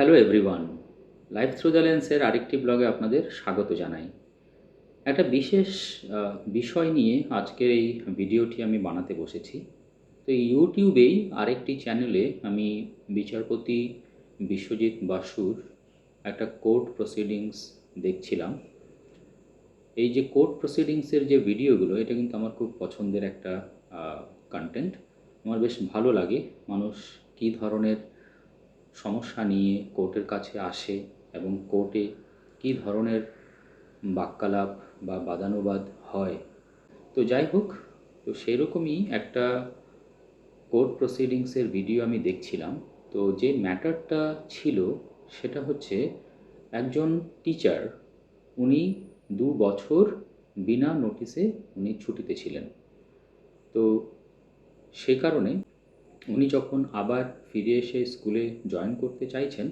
Hello everyone life through the লেন্সের আরেকটি ব্লগে আপনাদের স্বাগত জানাই। একটা বিশেষ বিষয় নিয়ে আজকের এই ভিডিওটি আমি বানাতে বসেছি। তো ইউটিউবেই আরেকটি চ্যানেলে আমি বিচারপতি বিশ্বজিৎ বাসুর একটা কোর্ট প্রসিডিংস দেখছিলাম। এই যে কোর্ট প্রসিডিংসের যে ভিডিওগুলো, এটা কিন্তু আমার খুব পছন্দের একটা কন্টেন্ট আমার বেশ ভালো লাগে মানুষ কী ধরনের সমস্যা নিয়ে কোর্টের কাছে আসে এবং কোর্টে কী ধরনের বাক্যালাপ বা বাদানুবাদ হয়। তো যাই হোক, তো সেরকমই একটা কোর্ট প্রসিডিংসের ভিডিও আমি দেখছিলাম। তো যে ম্যাটারটা ছিল সেটা হচ্ছে একজন টিচার, উনি দু বছর বিনা নোটিসে উনি ছুটিতে ছিলেন। তো সে কারণে উনি যখন আবার ফিরে এসে স্কুলে জয়েন করতে চাইছেন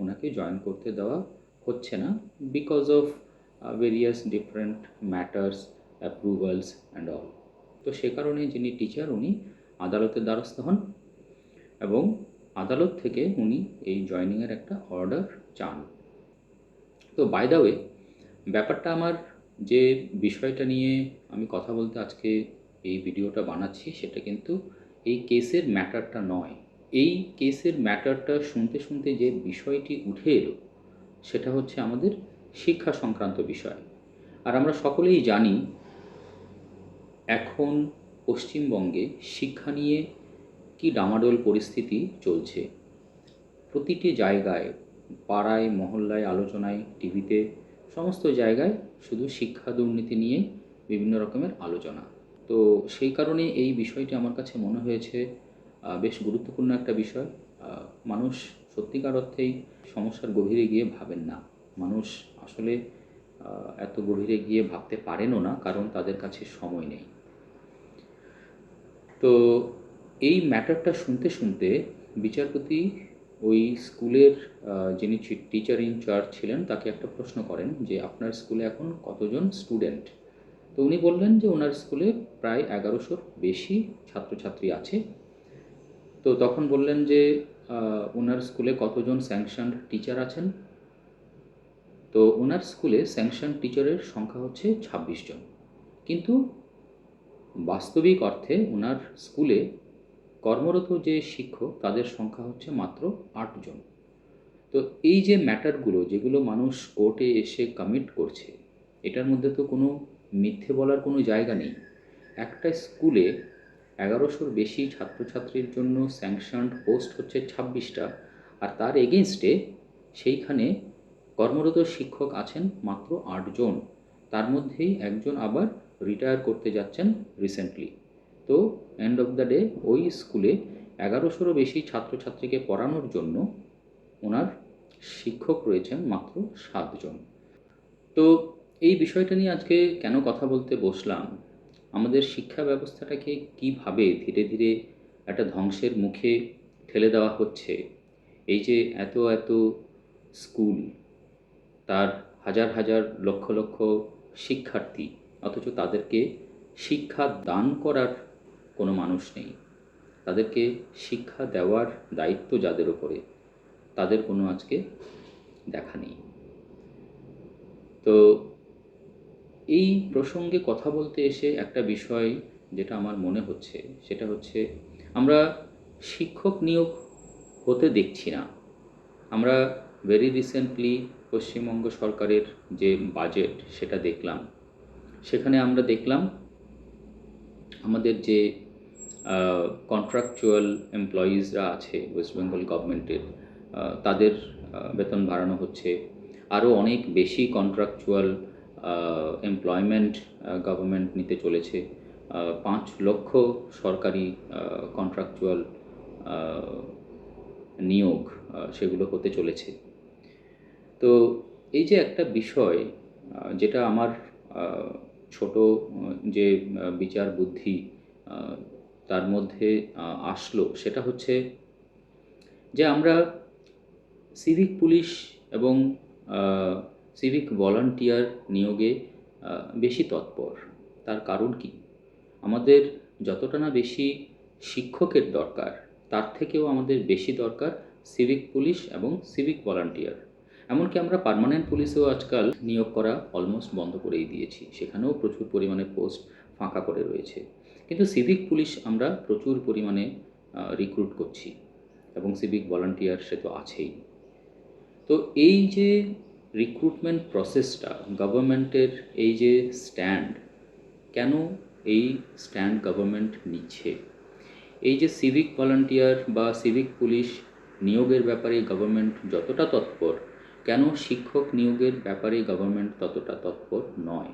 ওনাকে জয়েন করতে দেওয়া হচ্ছে না because of various different matters approvals and all তো সে কারণে যিনি টিচার উনি আদালতের দ্বারস্থ হন এবং আদালত থেকে উনি এই জয়নিংয়ের একটা অর্ডার চান। তো বাই দ্য ওয়ে ব্যাপারটা আমার যে বিষয়টা নিয়ে আমি কথা বলতে আজকে এই ভিডিওটা বানাচ্ছি, সেটা কিন্তু এই কেসের ম্যাটারটা নয়। এই কেসের ম্যাটারটা শুনতে শুনতে যে বিষয়টি উঠে এলো, সেটা হচ্ছে আমাদের শিক্ষা সংক্রান্ত বিষয়। আর আমরা সকলেই জানি, এখন পশ্চিমবঙ্গে শিক্ষা নিয়ে কি ডামাডোল পরিস্থিতি চলছে। প্রতিটি জায়গায়, পাড়ায়, মহল্লায়, আলোচনায় টিভিতে সমস্ত জায়গায় শুধু শিক্ষা দুর্নীতি নিয়েই বিভিন্ন রকমের আলোচনা। তো সেই কারণে এই বিষয়টি আমার কাছে মনে হয়েছে বেশ গুরুত্বপূর্ণ একটা বিষয়। মানুষ সত্যিকার অর্থেই সমস্যার গভীরে গিয়ে ভাবেন না। মানুষ আসলে এত গভীরে গিয়ে ভাবতে পারেনও না, কারণ তাদের কাছে সময় নেই। তো এই ম্যাটারটা শুনতে শুনতে বিচারপতি ওই স্কুলের যিনি টিচার ইন চার্জ ছিলেন, তাকে একটা প্রশ্ন করেন যে, আপনার স্কুলে এখন কতজন স্টুডেন্ট? তো উনি বললেন যে ওনার স্কুলে প্রায় এগারোশোর বেশি ছাত্রছাত্রী আছে। তো তখন বললেন যে ওনার স্কুলে কতজন স্যাংশন টিচার আছেন? তো ওনার স্কুলে স্যাংশন টিচারের সংখ্যা হচ্ছে ছাব্বিশ জন। কিন্তু বাস্তবিক অর্থে ওনার স্কুলে কর্মরত যে শিক্ষক, তাদের সংখ্যা হচ্ছে মাত্র আটজন তো এই যে ম্যাটারগুলো, যেগুলো মানুষ কোর্টে এসে কমিট করছে, এটার মধ্যে তো কোনো মিথ্যে বলার কোনো জায়গা নেই। একটা স্কুলে এগারোশোর বেশি ছাত্রছাত্রীর জন্য স্যাংশনড পোস্ট হচ্ছে ছাব্বিশটা আর তার এগেনস্টে সেইখানে কর্মরত শিক্ষক আছেন মাত্র আটজন। তার মধ্যেই একজন আবার রিটায়ার করতে যাচ্ছেন রিসেন্টলি। তো এন্ড অফ দ্য ডে ওই স্কুলে এগারোশোরও বেশি ছাত্রছাত্রীকে পড়ানোর জন্য ওনার শিক্ষক রয়েছেন মাত্র সাতজন। তো এই বিষয়টা নিয়ে আজকে কেন কথা বলতে বসলাম? আমাদের শিক্ষা ব্যবস্থাটাকে কীভাবে ধীরে ধীরে একটা ধ্বংসের মুখে ঠেলে দেওয়া হচ্ছে? এই যে এত এত স্কুল, তার হাজার হাজার লক্ষ লক্ষ শিক্ষার্থী, অথচ তাদেরকে শিক্ষা দান করার কোনো মানুষ নেই। তাদেরকে শিক্ষা দেওয়ার দায়িত্ব যাদের ওপরে তাদের কোনো আজকে দেখা নেই। তো এই প্রসঙ্গে কথা বলতে এসে একটা বিষয় যেটা আমার মনে হচ্ছে, সেটা হচ্ছে আমরা শিক্ষক নিয়োগ হতে দেখছি না। আমরা ভেরি রিসেন্টলি পশ্চিমবঙ্গ সরকারের যে বাজেট সেটা দেখলাম। সেখানে আমরা দেখলাম আমাদের যে কন্ট্রাকচুয়াল এমপ্লয়িজরা আছে ওয়েস্ট বেঙ্গল গভর্নমেন্টের তাদের বেতন বাড়ানো হচ্ছে। আরও অনেক বেশি কন্ট্রাকচুয়াল এমপ্লয়মেন্ট গভর্নমেন্ট নিতে চলেছে। পাঁচ লক্ষ সরকারি কন্ট্রাকচুয়াল নিয়োগ সেগুলো হতে চলেছে। তো এই যে একটা বিষয় যেটা আমার ছোট যে বিচার বুদ্ধি তার মধ্যে আসলো সেটা হচ্ছে যে আমরা সিভিক পুলিশ এবং সিভিক ভলান্টিয়ার নিয়োগে বেশি তৎপর। তার কারণ কি? আমাদের যতটা না বেশি শিক্ষকের দরকার, তার থেকেও আমাদের বেশি দরকার সিভিক পুলিশ এবং সিভিক ভলান্টিয়ার এমনকি আমরা পার্মানেন্ট পুলিশেও আজকাল নিয়োগ করা অলমোস্ট বন্ধ করেই দিয়েছি। সেখানেও প্রচুর পরিমাণে পোস্ট ফাঁকা করে রয়েছে। কিন্তু সিভিক পুলিশ আমরা প্রচুর পরিমাণে রিক্রুট করছি এবং সিভিক ভলান্টিয়ার সে তো আছেই। তো এই যে রিক্রুটমেন্ট প্রসেসটা গভর্নমেন্টের এই যে স্ট্যান্ড কেন এই স্ট্যান্ড গভর্নমেন্ট নিচ্ছে? এই যে সিভিক ভলান্টিয়ার বা সিভিক পুলিশ নিয়োগের ব্যাপারে গভর্নমেন্ট যতটা তৎপর, কেন শিক্ষক নিয়োগের ব্যাপারে গভর্নমেন্ট ততটা তৎপর নয়?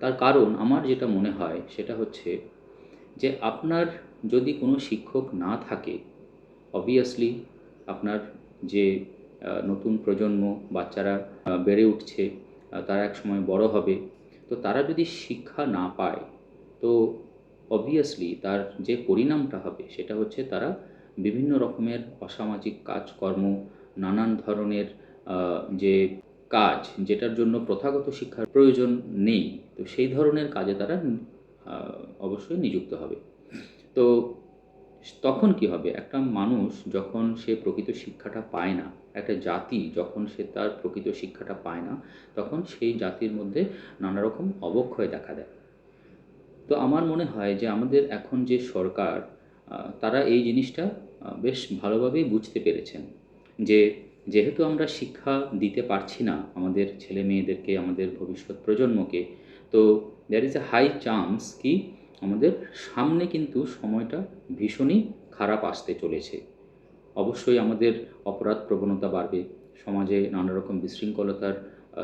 তার কারণ আমার যেটা মনে হয় সেটা হচ্ছে যে আপনার যদি কোনো শিক্ষক না থাকে অবভিয়াসলি আপনার যে নতুন প্রজন্ম, বাচ্চারা বেড়ে উঠছে তারা এক সময় বড় হবে। তো তারা যদি শিক্ষা না পায়, তো অবভিয়াসলি তার যে পরিণামটা হবে, সেটা হচ্ছে তারা বিভিন্ন রকমের অসামাজিক কাজকর্ম, নানান ধরনের যে কাজ যেটার জন্য প্রথাগত শিক্ষার প্রয়োজন নেই, তো সেই ধরনের কাজে তারা অবশ্যই নিযুক্ত হবে। তো তখন কি হবে? একটা মানুষ যখন সে প্রকৃত শিক্ষাটা পায় না, একটা জাতি যখন সে তার প্রকৃত শিক্ষাটা পায় না, তখন সেই জাতির মধ্যে নানা রকম অবক্ষয় দেখা দেয়। তো আমার মনে হয় যে আমাদের এখন যে সরকার তারা এই জিনিসটা বেশ ভালোভাবেই বুঝতে পেরেছেন যে যেহেতু আমরা শিক্ষা দিতে পারছি না আমাদের ছেলে মেয়েদেরকে আমাদের ভবিষ্যৎ প্রজন্মকে, তো there is a high chance কি আমাদের সামনে কিন্তু সময়টা ভীষণই খারাপ আসতে চলেছে। অবশ্যই আমাদের অপরাধ প্রবণতা বাড়বে, সমাজে নানা রকম বিশৃঙ্খলতার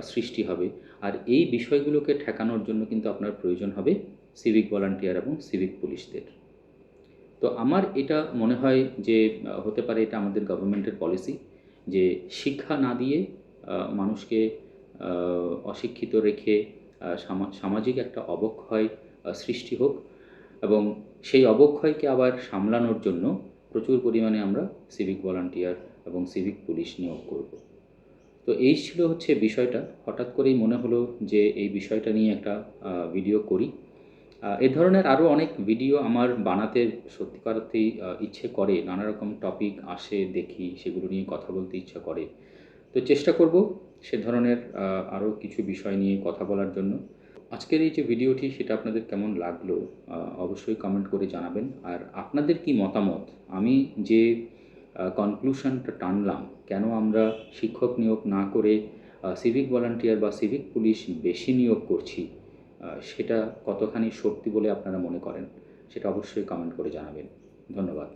সৃষ্টি হবে। আর এই বিষয়গুলোকে ঠেকানোর জন্য কিন্তু আপনার প্রয়োজন হবে সিভিক ভলান্টিয়ার এবং সিভিক পুলিশদের। তো আমার এটা মনে হয় যে হতে পারে এটা আমাদের গভর্নমেন্টের পলিসি যে শিক্ষা না দিয়ে মানুষকে অশিক্ষিত রেখে সামাজিক একটা অবক্ষয় সৃষ্টি হোক এবং সেই অবক্ষয়কে আবার সামলানোর জন্য প্রচুর পরিমাণে আমরা সিভিক ভলান্টিয়ার এবং সিভিক পুলিশ নিয়োগ করব। তো এই ছিল হচ্ছে বিষয়টা। হঠাৎ করেই মনে হলো যে এই বিষয়টা নিয়ে একটা ভিডিও করি। এ ধরনের আরও অনেক ভিডিও আমার বানাতে সত্যিকার অর্থেই আহ, ইচ্ছে করে। নানা রকম টপিক আসে দেখি সেগুলো নিয়ে কথা বলতে ইচ্ছা করে। তো চেষ্টা করব সে ধরনের আরও কিছু বিষয় নিয়ে কথা বলার জন্য। আজকের এই যে ভিডিওটি, সেটা আপনাদের কেমন লাগল অবশ্যই কমেন্ট করে জানাবেন। আর আপনাদের কি মতামত? আমি যে কনক্লুশনটা টানলাম, কেন আমরা শিক্ষক নিয়োগ না করে সিভিক ভলান্টিয়ার বা সিভিক পুলিশ বেশি নিয়োগ করছি সেটা কতখানি সত্যি বলে আপনারা মনে করেন, সেটা অবশ্যই কমেন্ট করে জানাবেন। ধন্যবাদ।